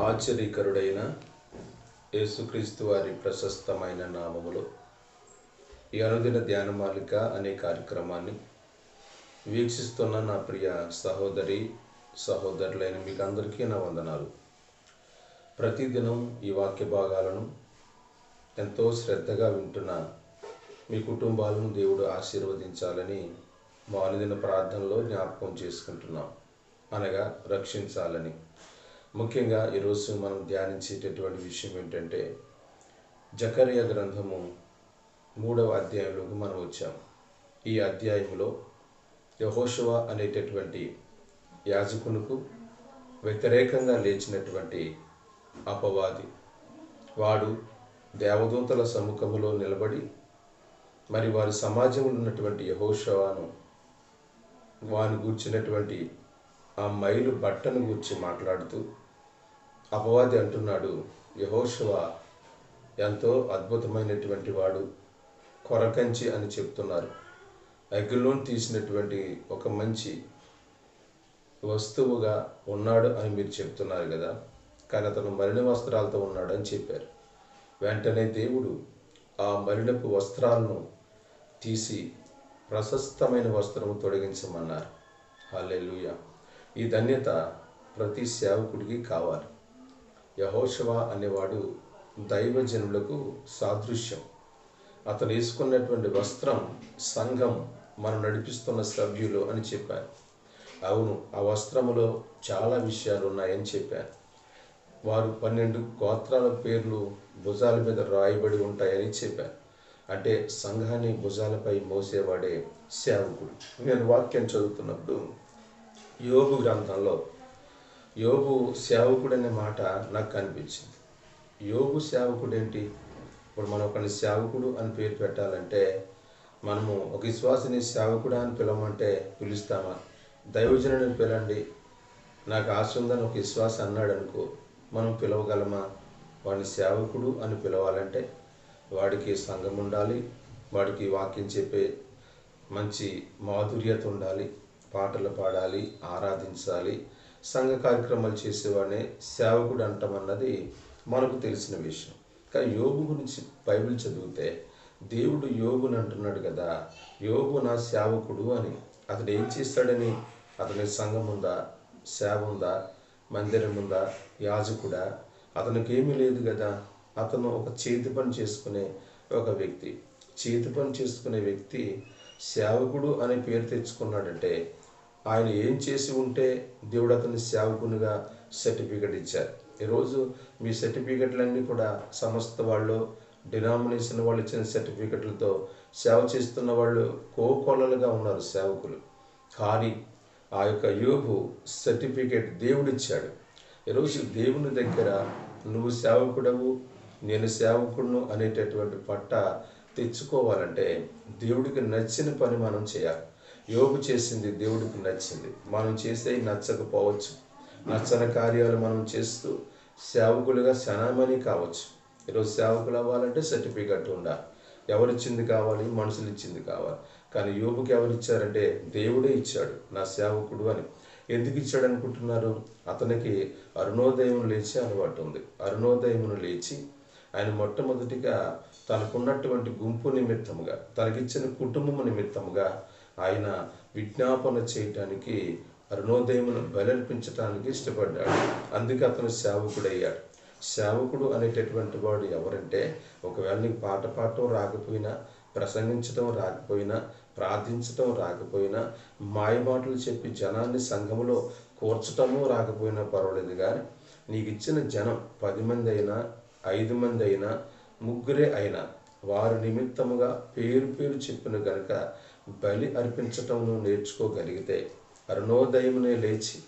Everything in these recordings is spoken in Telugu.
ఆశ్చర్యకరుడైన యేసుక్రీస్తు వారి ప్రశస్తమైన నామములో ఈ అనుదిన ధ్యానమాలిక అనే కార్యక్రమాన్ని వీక్షిస్తున్న నా ప్రియ సహోదరి సహోదరులైన మీకు అందరికీ నా వందనాలు. ప్రతిదినం ఈ వాక్య భాగాలను ఎంతో శ్రద్ధగా వింటున్న మీ కుటుంబాలను దేవుడు ఆశీర్వదించాలని మా అనుదిన ప్రార్థనలో జ్ఞాపకం చేసుకుంటున్నాం. అనగా రక్షించాలని. ముఖ్యంగా ఈరోజు మనం ధ్యానించేటటువంటి విషయం ఏంటంటే జకర్య గ్రంథము మూడవ అధ్యాయంలోకి మనం వచ్చాం. ఈ అధ్యాయంలో యహోషవ అనేటటువంటి యాజకునుకు వ్యతిరేకంగా లేచినటువంటి అపవాది. వాడు దేవదూతల సముఖములో నిలబడి మరి వారి సమాజంలో ఉన్నటువంటి యహోషవాను వాని గూర్చినటువంటి ఆ మైలు బట్టను గూర్చి మాట్లాడుతూ అపవాది అంటున్నాడు యహోశివ ఎంతో అద్భుతమైనటువంటి వాడు కొరకంచి అని చెప్తున్నారు. అగ్గిలోని తీసినటువంటి ఒక మంచి వస్తువుగా ఉన్నాడు అని మీరు చెప్తున్నారు కదా కానీ అతను మలిన వస్త్రాలతో ఉన్నాడు అని చెప్పారు. వెంటనే దేవుడు ఆ మలినపు వస్త్రాలను తీసి ప్రశస్తమైన వస్త్రము తొడిగించమన్నారు. హల్లెలూయా. ఈ ధన్యత ప్రతి సేవకుడికి కావాలి. యహోశవ అనేవాడు దైవజనులకు సాదృశ్యం. అతను వేసుకున్నటువంటి వస్త్రం సంఘం మనం నడిపిస్తున్న సభ్యులు అని చెప్పారు. అవును ఆ వస్త్రములో చాలా విషయాలు ఉన్నాయని చెప్పారు. వారు పన్నెండు గోత్రాల పేర్లు భుజాల మీద రాయబడి ఉంటాయని చెప్పారు. అంటే సంఘాన్ని భుజాలపై మోసేవాడే సేవకుడు. నేను వాక్యం చదువుతున్నప్పుడు యోగు గ్రంథంలో యోగు సేవకుడు అనే మాట నాకు కనిపించింది యోగు సేవకుడు ఏంటి ఇప్పుడు మనం ఒకరిని సేవకుడు అని పేరు పెట్టాలంటే మనము ఒక విశ్వాసని సేవకుడు అని పిలవమంటే పిలుస్తామా? దైవజనుడిని పిలండి. నాకు ఆశ ఉందని ఒక విశ్వాస అన్నాడు అనుకో మనం పిలవగలమా? వాడిని సేవకుడు అని పిలవాలంటే వాడికి సంఘం ఉండాలి వాడికి వాక్యం చెప్పే మంచి మాధుర్యత ఉండాలి. పాటలు పాడాలి ఆరాధించాలి సంఘ కార్యక్రమాలు చేసేవాడిని సేవకుడు అంటామన్నది మనకు తెలిసిన విషయం. కానీ యోగు గురించి బైబిల్ చదివితే దేవుడు యోగుని అంటున్నాడు కదా యోగు నా సేవకుడు అని. అతడు ఏం చేస్తాడని? అతని సంఘం ఉందా? సేవ ఉందా? మందిరం ఉందా? యాజకుడా? అతనికి ఏమీ లేదు కదా. అతను ఒక చేతి పని చేసుకునే ఒక వ్యక్తి. చేతి పని చేసుకునే వ్యక్తి సేవకుడు అనే పేరు తెచ్చుకున్నాడంటే ఆయన ఏం చేసి ఉంటే దేవుడు అతని సేవకునిగా సర్టిఫికెట్ ఇచ్చారు. ఈరోజు మీ సర్టిఫికెట్లన్నీ కూడా సమస్త వాళ్ళు డినామినేషన్ వాళ్ళు ఇచ్చిన సర్టిఫికెట్లతో సేవ చేస్తున్న వాళ్ళు కోకొల్లలుగా ఉన్నారు సేవకులు. కానీ ఆ యొక్క యోగు సర్టిఫికేట్ దేవుడిచ్చాడు. ఈరోజు దేవుని దగ్గర నువ్వు సేవకుడవు నేను సేవకుడును అనేటటువంటి పట్ట తెచ్చుకోవాలంటే దేవుడికి నచ్చిన పని మనం చేయాలి. యోగు చేసింది దేవుడికి నచ్చింది. మనం చేసే నచ్చకపోవచ్చు. నచ్చని కార్యాలు మనం చేస్తూ సేవకులుగా శనామని కావచ్చు. ఈరోజు సేవకులు అవ్వాలంటే సర్టిఫికెట్ ఉండాలి. ఎవరిచ్చింది కావాలి? మనుషులు ఇచ్చింది కావాలి. కానీ యోగుకి ఎవరు ఇచ్చారంటే దేవుడే ఇచ్చాడు నా సేవకుడు అని. ఎందుకు ఇచ్చాడు అనుకుంటున్నారు? అతనికి అరుణోదయం లేచి అలవాటు ఉంది. అరుణోదయమును లేచి ఆయన మొట్టమొదటిగా తనకున్నటువంటి గుంపు నిమిత్తముగా తనకిచ్చిన కుటుంబం నిమిత్తముగా ఆయన విజ్ఞాపన చేయటానికి అరుణోదయమును బలర్పించటానికి ఇష్టపడ్డాడు. అందుకే అతను సేవకుడయ్యాడు. సేవకుడు అనేటటువంటి వాడు ఎవరంటే ఒకవేళ నీకు పాట పాడటం రాకపోయినా ప్రసంగించడం రాకపోయినా ప్రార్థించటం రాకపోయినా మాయమాటలు చెప్పి జనాన్ని సంఘములో కూర్చటము రాకపోయినా పర్వాలేదు కానీ నీకు ఇచ్చిన జనం పది మంది అయినా ఐదు మంది అయినా ముగ్గురే అయినా వారి నిమిత్తముగా పేరు పేరు చెప్పిన గనుక బలి అర్పించటం నేర్చుకోగలిగితే అరుణోదయమునే లేచి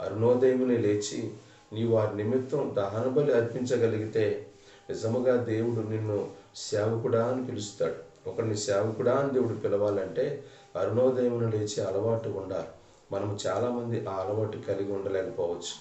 అరుణోదయమునే లేచి నీ వారి నిమిత్తం దహన బలి అర్పించగలిగితే నిజముగా దేవుడు నిన్ను సేవకుడా అని పిలుస్తాడు. ఒకరిని సేవకుడా అని దేవుడు పిలవాలంటే అరుణోదయమును లేచి అలవాటు ఉండాలి. మనం చాలామంది ఆ అలవాటు కలిగి ఉండలేకపోవచ్చు.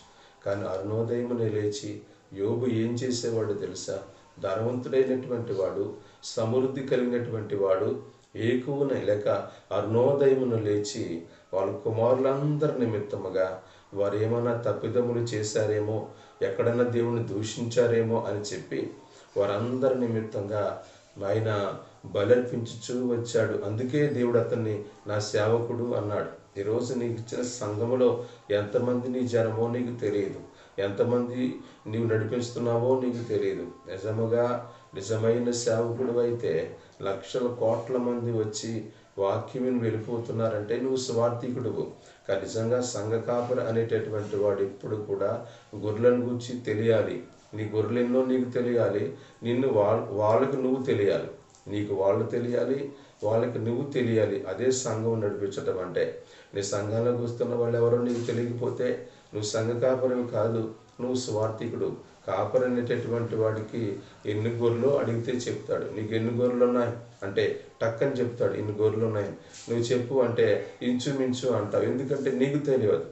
కానీ అరుణోదయమునే లేచి యోగు ఏం చేసేవాడు తెలుసా? ధనవంతుడైనటువంటి వాడు సమృద్ధి కలిగినటువంటి వాడు ఏకువున లేక అరుణోదయమును లేచి వాళ్ళ కుమారులందరి నిమిత్తముగా వారు ఏమైనా తప్పిదములు చేశారేమో ఎక్కడన్నా దేవుణ్ణి దూషించారేమో అని చెప్పి వారందరి నిమిత్తంగా ఆయన బలర్పించుచూ వచ్చాడు. అందుకే దేవుడు అతన్ని నా సేవకుడు అన్నాడు. ఈరోజు నీకు ఇచ్చిన సంఘములో ఎంతమంది నీ జనమో నీకు తెలియదు. ఎంతమంది నీవు నడిపిస్తున్నావో నీకు తెలియదు. నిజముగా నిజమైన సేవకుడు అయితే లక్షల కోట్ల మంది వచ్చి వాక్యం వెళ్ళిపోతున్నారంటే నువ్వు స్వార్థికుడువు. కానీ నిజంగా సంఘకాపర అనేటటువంటి వాడు ఇప్పుడు కూడా గొర్రెలను గురించి తెలియాలి. నీ గొర్రెలెన్నో నీకు తెలియాలి. నిన్ను వాళ్ళ వాళ్ళకి నువ్వు తెలియాలి. నీకు వాళ్ళు తెలియాలి వాళ్ళకి నువ్వు తెలియాలి. అదే సంఘం నడిపించటం అంటే. నీ సంఘంలోకి వస్తున్న వాళ్ళు ఎవరో నీకు తెలియకపోతే నువ్వు సంఘ కాపరివి కాదు నువ్వు స్వార్థికుడు. కాపర్ అనేటటువంటి వాడికి ఎన్ని గొర్రెలు అడిగితే చెప్తాడు. నీకు ఎన్ని గొర్రెలు ఉన్నాయి? అంటే టక్కని చెప్తాడు ఇన్ని గొర్రెలు ఉన్నాయి. నువ్వు చెప్పు అంటే ఇంచుమించు అంటావు. ఎందుకంటే నీకు తెలియదు.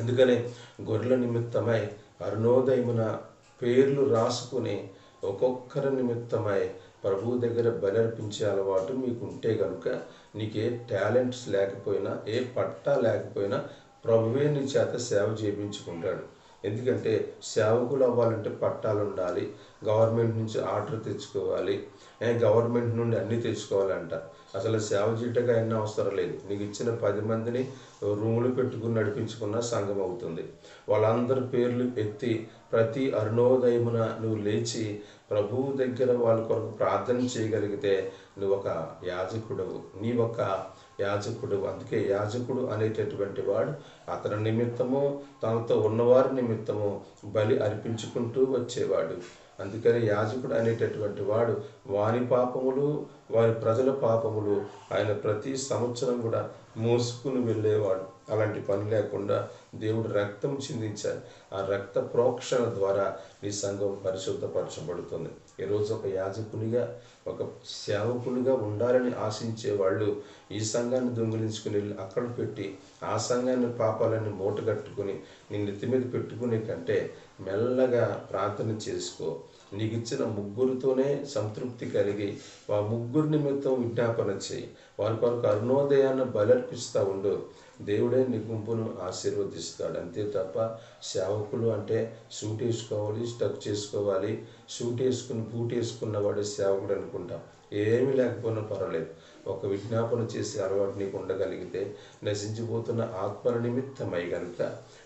అందుకనే గొర్రెల నిమిత్తమై అరుణోదయమున పేర్లు రాసుకుని ఒక్కొక్కరి నిమిత్తమై ప్రభువు దగ్గర బలర్పించే అలవాటు మీకు ఉంటే కనుక నీకే టాలెంట్స్ లేకపోయినా ఏ పట్టా లేకపోయినా ప్రభువే నీ చేత సేవ చేయించుకుంటాడు. ఎందుకంటే సేవకులు అవ్వాలంటే పట్టాలు ఉండాలి. గవర్నమెంట్ నుంచి ఆర్డర్ తెచ్చుకోవాలి. గవర్నమెంట్ నుండి అన్ని తెచ్చుకోవాలంట. అసలు సేవ చేయటగా ఎన్నో అవసరం లేదు. నీకు ఇచ్చిన పది మందిని రూములు పెట్టుకుని నడిపించుకున్న సంఘం అవుతుంది. వాళ్ళందరి పేర్లు ఎత్తి ప్రతి అరుణోదయమున నువ్వు లేచి ప్రభువు దగ్గర వాళ్ళ కొరకు ప్రార్థన చేయగలిగితే నువ్వు ఒక యాజకుడవు. నీ ఒక యాజకుడు. అందుకే యాజకుడు అనేటటువంటి వాడు అతని నిమిత్తము తనతో ఉన్నవారి నిమిత్తము బలి అర్పించుకుంటూ వచ్చేవాడు. అందుకని యాజకుడు అనేటటువంటి వాడు వాని పాపములు వారి ప్రజల పాపములు ఆయన ప్రతి సంవత్సరం కూడా మోసుకుని వెళ్ళేవాడు. అలాంటి పని లేకుండా దేవుడు రక్తం చిందించాడు. ఆ రక్త ప్రోక్షణ ద్వారా నీ సంఘం పరిశుద్ధపరచబడుతుంది. ఈరోజు ఒక యాజకునిగా ఒక సేవకునిగా ఉండాలని ఆశించే వాళ్ళు ఈ సంఘాన్ని దొంగిలించుకుని వెళ్ళి అక్కడ పెట్టి ఆ సంఘాన్ని పాపాలని మూటగట్టుకుని నీ నెత్తి మీద పెట్టుకునే కంటే మెల్లగా ప్రార్థన చేసుకో. నీకు ఇచ్చిన ముగ్గురితోనే సంతృప్తి కలిగి ఆ ముగ్గురు నిమిత్తం విజ్ఞాపన చేయి. వారి కొరకు అరుణోదయాన్ని బలర్పిస్తూ ఉండు. దేవుడే నీ గుంపును ఆశీర్వదిస్తాడు. అంతే తప్ప సేవకులు అంటే సూట్ వేసుకోవాలి స్టక్ చేసుకోవాలి. సూట్ వేసుకుని బూట్ వేసుకున్న వాడే సేవకుడు అనుకుంటాం. ఏమీ లేకపోయినా పర్వాలేదు. ఒక విజ్ఞాపన చేసే అలవాటు నీకు ఉండగలిగితే నశించిపోతున్న ఆత్మల నిమిత్తమై కనుక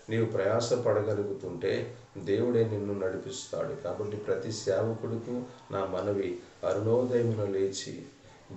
నీవు ప్రయాస పడగలుగుతుంటే దేవుడే నిన్ను నడిపిస్తాడు. కాబట్టి ప్రతి సేవకుడికి నా మనవి అరుణోదయమున లేచి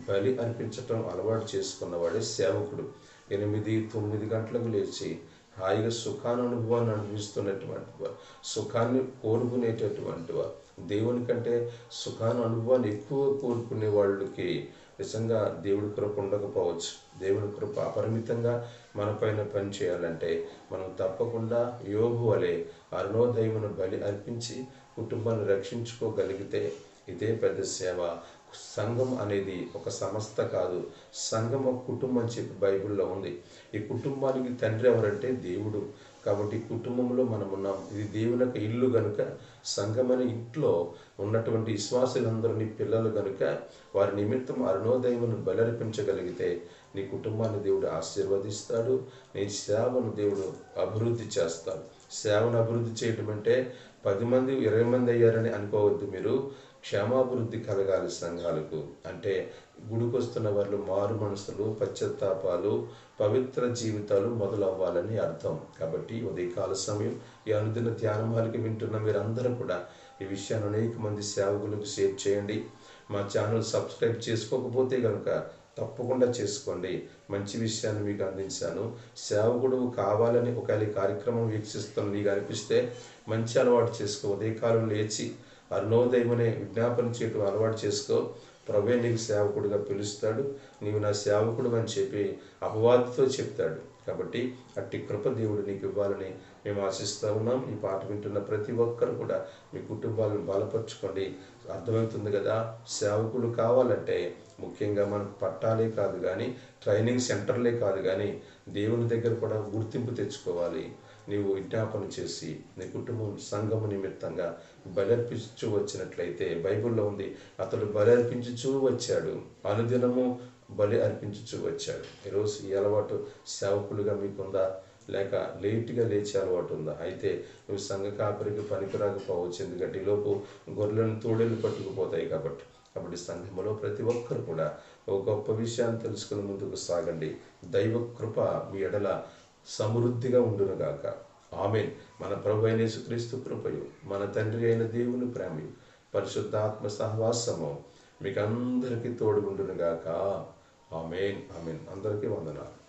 బలి అర్పించటం అలవాటు చేసుకున్నవాడే సేవకుడు. ఎనిమిది తొమ్మిది గంటలకు లేచి హాయిగా సుఖానుభవాన్ని అనుభవాన్ని వారు సుఖాన్ని కోరుకునేటటువంటి వారు. దేవుని కంటే సుఖాన్ని అనుభవాన్ని ఎక్కువ కోరుకునే వాళ్ళకి నిజంగా దేవుడి కృప ఉండకపోవచ్చు. దేవుడి కృప అపరిమితంగా మన పైన పని చేయాలంటే మనం తప్పకుండా యోగు వలె అరుణోదయమును బలి అర్పించి కుటుంబాన్ని రక్షించుకోగలిగితే ఇదే పెద్ద సేవ. సంఘం అనేది ఒక సంస్థ కాదు. సంఘం ఒక కుటుంబం చెప్పి బైబిల్లో ఉంది. ఈ కుటుంబానికి తండ్రి ఎవరంటే దేవుడు. కాబట్టి కుటుంబంలో మనం ఉన్నాం. ఇది దేవుని యొక్క ఇల్లు గనుక సంఘం అనే ఇంట్లో ఉన్నటువంటి విశ్వాసులందరినీ పిల్లలు గనుక వారి నిమిత్తం అరుణోదయమును బలర్పించగలిగితే నీ కుటుంబాన్ని దేవుడు ఆశీర్వదిస్తాడు. నీ సేవను దేవుడు అభివృద్ధి చేస్తాడు. సేవను అభివృద్ధి చేయటం అంటే పది మంది ఇరవై మంది అయ్యారని అనుకోవద్దు మీరు. క్షేమాభివృద్ధి కలగాలి సంఘాలకు. అంటే గుడికొస్తున్న వాళ్ళు మారు మనసులు పశ్చాత్తాపాలు పవిత్ర జీవితాలు మొదలవ్వాలని అర్థం. కాబట్టి ఉదయకాల సమయం ఈ అనుదిన ధ్యానమాలకి వింటున్న మీరందరూ కూడా ఈ విషయాన్ని అనేక మంది సేవకులకు షేర్ చేయండి. మా ఛానల్ సబ్స్క్రైబ్ చేసుకోకపోతే కనుక తప్పకుండా చేసుకోండి. మంచి విషయాన్ని మీకు అందించాను. సేవకుడు కావాలని ఒకవేళ ఈ కార్యక్రమం వీక్షిస్తున్న నీకు అనిపిస్తే మంచి అలవాటు చేసుకో. ఉదయకాలం లేచి అరుణోదయమనే విజ్ఞాపన చేయటం అలవాటు చేసుకో. ప్రభే నీకు సేవకుడిగా పిలుస్తాడు. నీవు నా సేవకుడు అని చెప్పి అపవాదితో చెప్తాడు. కాబట్టి అట్టి కృప దేవుడు నీకు ఇవ్వాలని మేము ఆశిస్తూ ఉన్నాం. ఈ పాట వింటున్న ప్రతి ఒక్కరు కూడా మీ కుటుంబాలను బలపరచుకోండి. అర్థమవుతుంది కదా? సేవకుడు కావాలంటే ముఖ్యంగా మనకు పట్టాలే కాదు కానీ ట్రైనింగ్ సెంటర్లే కాదు కానీ దేవుని దగ్గర కూడా గుర్తింపు తెచ్చుకోవాలి. నీవు విజ్ఞాపన చేసి నీ కుటుంబం సంఘము నిమిత్తంగా బలర్పించు వచ్చినట్లయితే బైబిల్లో ఉంది అతడు బలర్పించుచూ వచ్చాడు. అనుదినము బలి అర్పించుచూ వచ్చాడు. ఈరోజు ఈ అలవాటు సేవకులుగా మీకుందా? లేక లేట్గా లేచే అలవాటు ఉందా? అయితే నువ్వు సంఘ కాపరికి పనికిరాకపోవచ్చు. ఎందుకంటే ఈలోపు గొర్రెలను తోడేళ్ళు పట్టుకుపోతాయి కాబట్టి. కాబట్టి సంఘములో ప్రతి ఒక్కరు కూడా ఒక గొప్ప విషయాన్ని తెలుసుకుని ముందుకు సాగండి. దైవ కృప మీ ఎడల సమృద్ధిగా ఉండునుగాక ఆమెన్. మన ప్రభు అయిన యేసుక్రీస్తు కృపయు మన తండ్రి అయిన దేవుని ప్రేమయు పరిశుద్ధాత్మ సహవాసము మీకు అందరికీ తోడు ఉండునుగాక ఆమెన్. ఆమెన్. అందరికీ వందనాలు.